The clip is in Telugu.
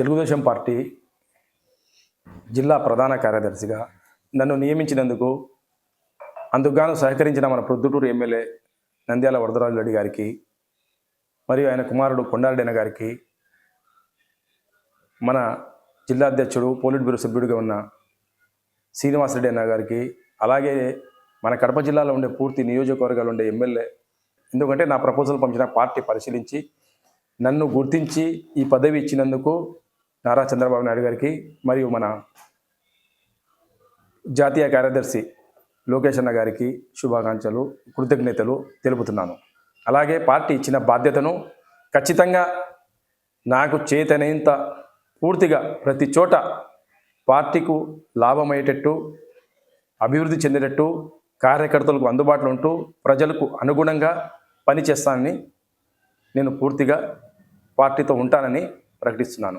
తెలుగుదేశం పార్టీ జిల్లా ప్రధాన కార్యదర్శిగా నన్ను నియమించినందుకు అందుకుగాను సహకరించిన మన ప్రొద్దుటూరు ఎమ్మెల్యే నంద్యాల వరదరాజు రెడ్డి గారికి మరియు ఆయన కుమారుడు కొండారెడ్డి గారికి మన జిల్లా అధ్యక్షుడు పోలిట్ బ్యూరో సభ్యుడిగా ఉన్న శ్రీనివాసరెడ్డి అన్న గారికి అలాగే మన కడప జిల్లాలో ఉండే పూర్తి నియోజకవర్గాలు ఉండే ఎమ్మెల్యే ఎందుకంటే నా ప్రపోజల్ పంపిన పార్టీ పరిశీలించి నన్ను గుర్తించి ఈ పదవి ఇచ్చినందుకు నారా చంద్రబాబు నాయుడు గారికి మరియు మన జాతీయ కార్యదర్శి లోకేష్ అన్న గారికి శుభాకాంక్షలు కృతజ్ఞతలు తెలుపుతున్నాను. అలాగే పార్టీ ఇచ్చిన బాధ్యతను ఖచ్చితంగా నాకు చేతనైనంత పూర్తిగా ప్రతి చోట పార్టీకు లాభమయ్యేటట్టు అభివృద్ధి చెందేటట్టు కార్యకర్తలకు అందుబాటులో ఉంటూ ప్రజలకు అనుగుణంగా పనిచేస్తానని నేను పూర్తిగా పార్టీతో ఉంటానని ప్రకటిస్తున్నాను.